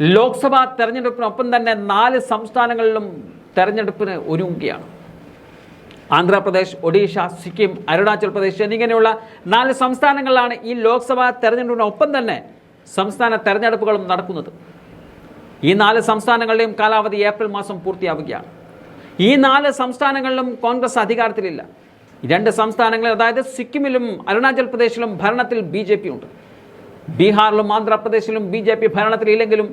ലോക്സഭാ തെരഞ്ഞെടുപ്പിനൊപ്പം തന്നെ നാല് സംസ്ഥാനങ്ങളിലും തെരഞ്ഞെടുപ്പിന് ഒരുങ്ങുകയാണ്. ആന്ധ്രാപ്രദേശ് ഒഡീഷ സിക്കിം അരുണാചൽ പ്രദേശ് എന്നിങ്ങനെയുള്ള നാല് സംസ്ഥാനങ്ങളിലാണ് ഈ ലോക്സഭാ തെരഞ്ഞെടുപ്പിനൊപ്പം തന്നെ സംസ്ഥാന തെരഞ്ഞെടുപ്പുകളും നടക്കുന്നത്. ഈ നാല് സംസ്ഥാനങ്ങളുടെയും കാലാവധി ഏപ്രിൽ മാസം പൂർത്തിയാവുകയാണ്. ഈ നാല് സംസ്ഥാനങ്ങളിലും കോൺഗ്രസ് അധികാരത്തിലില്ല. രണ്ട് സംസ്ഥാനങ്ങളിൽ അതായത് സിക്കിമിലും അരുണാചൽ പ്രദേശിലും ഭരണത്തിൽ ബി ഉണ്ട്. ബീഹാറിലും ആന്ധ്രാപ്രദേശിലും ബി ജെ പി ഭരണത്തിലില്ലെങ്കിലും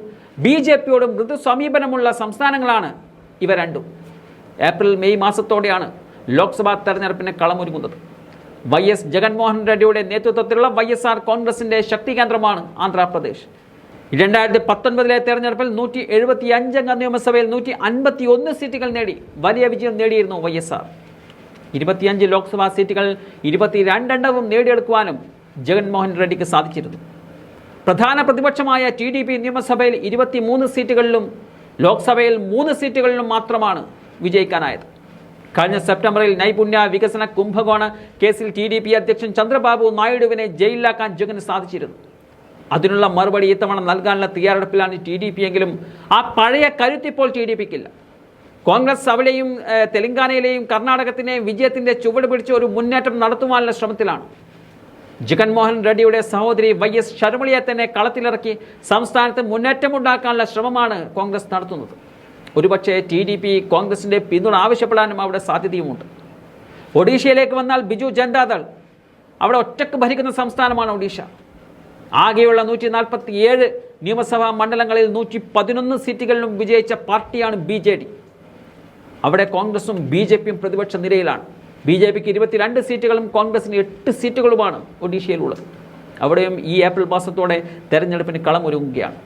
ബി ജെ പിയോട് മൃദു സമീപനമുള്ള സംസ്ഥാനങ്ങളാണ് ഇവ രണ്ടും. ഏപ്രിൽ മെയ് മാസത്തോടെയാണ് ലോക്സഭാ തെരഞ്ഞെടുപ്പിന് കളമൊരുങ്ങുന്നത്. വൈ എസ് ജഗൻമോഹൻ റെഡ്ഡിയുടെ നേതൃത്വത്തിലുള്ള വൈ എസ് ആർ കോൺഗ്രസിന്റെ ശക്തി കേന്ദ്രമാണ് ആന്ധ്രാപ്രദേശ്. രണ്ടായിരത്തി പത്തൊൻപതിലെ തെരഞ്ഞെടുപ്പിൽ നൂറ്റി എഴുപത്തി അഞ്ചംഗ നിയമസഭയിൽ നൂറ്റി അൻപത്തി ഒന്ന് സീറ്റുകൾ നേടി വലിയ വിജയം നേടിയിരുന്നു വൈ എസ് ആർ. ഇരുപത്തിയഞ്ച് ലോക്സഭാ സീറ്റുകൾ ഇരുപത്തിരണ്ടെണ്ണവും നേടിയെടുക്കുവാനും ജഗൻമോഹൻ റെഡ്ഡിക്ക് സാധിച്ചിരുന്നു. പ്രധാന പ്രതിപക്ഷമായ ടി ഡി പി നിയമസഭയിൽ ഇരുപത്തിമൂന്ന് സീറ്റുകളിലും ലോക്സഭയിൽ മൂന്ന് സീറ്റുകളിലും മാത്രമാണ് വിജയിക്കാനായത്. കഴിഞ്ഞ സെപ്റ്റംബറിൽ നൈപുണ്യ വികസന കുംഭകോണ കേസിൽ ടി ഡി പി അധ്യക്ഷൻ ചന്ദ്രബാബു നായിഡുവിനെ ജയിലിലാക്കാൻ ജഗന് സാധിച്ചിരുന്നു. അതിനുള്ള മറുപടി ഇത്തവണ നൽകാനുള്ള തയ്യാറെടുപ്പിലാണ് ടി ഡി പി എങ്കിലും ആ പഴയ കരുത്തിപ്പോൾ ടി ഡി പിക്കില്ല. കോൺഗ്രസ് അവിടെയും തെലങ്കാനയിലെയും കർണാടകത്തിനെയും വിജയത്തിന്റെ ചുവട് പിടിച്ച് ഒരു മുന്നേറ്റം നടത്തുവാനുള്ള ശ്രമത്തിലാണ് ജഗൻമോഹൻ റെഡ്ഡിയുടെ സഹോദരി വൈ എസ് ശർമിളിയെ തന്നെ കളത്തിലിറക്കി സംസ്ഥാനത്ത് മുന്നേറ്റമുണ്ടാക്കാനുള്ള ശ്രമമാണ് കോൺഗ്രസ് നടത്തുന്നത്. ഒരുപക്ഷെ ടി ഡി പി കോൺഗ്രസിന്റെ പിന്തുണ ആവശ്യപ്പെടാനും അവിടെ സാധ്യതയുമുണ്ട്. ഒഡീഷയിലേക്ക് വന്നാൽ ബിജു ജനതാദൾ അവിടെ ഒറ്റയ്ക്ക് ഭരിക്കുന്ന സംസ്ഥാനമാണ് ഒഡീഷ. ആകെയുള്ള നൂറ്റി നാൽപ്പത്തി ഏഴ് നിയമസഭാ മണ്ഡലങ്ങളിൽ നൂറ്റി പതിനൊന്ന് സീറ്റുകളിലും വിജയിച്ച പാർട്ടിയാണ് ബി ജെ ഡി. അവിടെ കോൺഗ്രസും ബി ജെ പിയും പ്രതിപക്ഷ നിരയിലാണ്. ബി ജെ പിക്ക് ഇരുപത്തിരണ്ട് സീറ്റുകളും കോൺഗ്രസിന് എട്ട് സീറ്റുകളുമാണ് ഒഡീഷയിലുള്ളത്. അവിടെയും ഈ ഏപ്രിൽ മാസത്തോടെ തെരഞ്ഞെടുപ്പിന് കളമൊരുങ്ങുകയാണ്.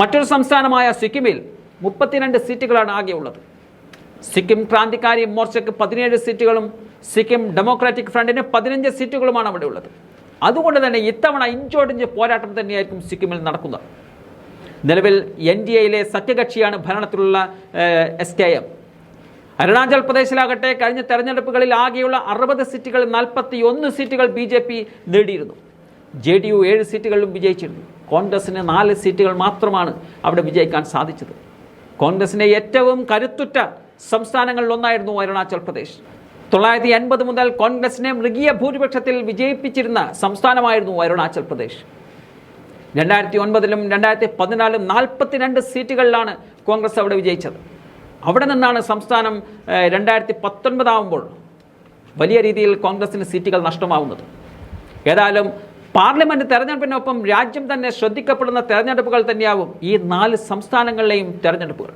മറ്റൊരു സംസ്ഥാനമായ സിക്കിമിൽ മുപ്പത്തിരണ്ട് സീറ്റുകളാണ് ആകെ ഉള്ളത് സിക്കിം ക്രാന്തികാരി മോർച്ചയ്ക്ക് പതിനേഴ് സീറ്റുകളും സിക്കിം ഡെമോക്രാറ്റിക് ഫ്രണ്ടിന് പതിനഞ്ച് സീറ്റുകളുമാണ് അവിടെ ഉള്ളത് അതുകൊണ്ട് തന്നെ ഇത്തവണ ഇഞ്ചോടിഞ്ച് പോരാട്ടം തന്നെയായിരിക്കും സിക്കിമിൽ നടക്കുന്നത്. നിലവിൽ എൻ ഡി എയിലെ സഖ്യകക്ഷിയാണ് ഭരണത്തിലുള്ള എസ് കെ എം. അരുണാചൽ പ്രദേശിലാകട്ടെ കഴിഞ്ഞ തെരഞ്ഞെടുപ്പുകളിൽ ആകെയുള്ള അറുപത് സീറ്റുകളിൽ നാൽപ്പത്തി ഒന്ന് സീറ്റുകൾ ബി ജെ പി നേടിയിരുന്നു. ജെ ഡി യു ഏഴ് സീറ്റുകളിലും വിജയിച്ചിരുന്നു. കോൺഗ്രസിന് നാല് സീറ്റുകൾ മാത്രമാണ് അവിടെ വിജയിക്കാൻ സാധിച്ചത്. കോൺഗ്രസിന്റെ ഏറ്റവും കരുത്തുറ്റ സംസ്ഥാനങ്ങളിൽ ഒന്നായിരുന്നു അരുണാചൽ പ്രദേശ്. തൊള്ളായിരത്തി എൺപത് മുതൽ കോൺഗ്രസിനെ മൃഗീയ ഭൂരിപക്ഷത്തിൽ വിജയിപ്പിച്ചിരുന്ന സംസ്ഥാനമായിരുന്നു അരുണാചൽ പ്രദേശ്. രണ്ടായിരത്തി ഒൻപതിലും രണ്ടായിരത്തി പതിനാലും നാൽപ്പത്തിരണ്ട് സീറ്റുകളിലാണ് കോൺഗ്രസ് അവിടെ വിജയിച്ചത്. അവിടെ നിന്നാണ് സംസ്ഥാനം രണ്ടായിരത്തി പത്തൊൻപതാവുമ്പോൾ വലിയ രീതിയിൽ കോൺഗ്രസിന് സീറ്റുകൾ നഷ്ടമാവുന്നത്. ഏതായാലും പാർലമെന്റ് തെരഞ്ഞെടുപ്പിനൊപ്പം രാജ്യം തന്നെ ശ്രദ്ധിക്കപ്പെടുന്ന തെരഞ്ഞെടുപ്പുകൾ തന്നെയാവും ഈ നാല് സംസ്ഥാനങ്ങളിലെയും തെരഞ്ഞെടുപ്പുകൾ.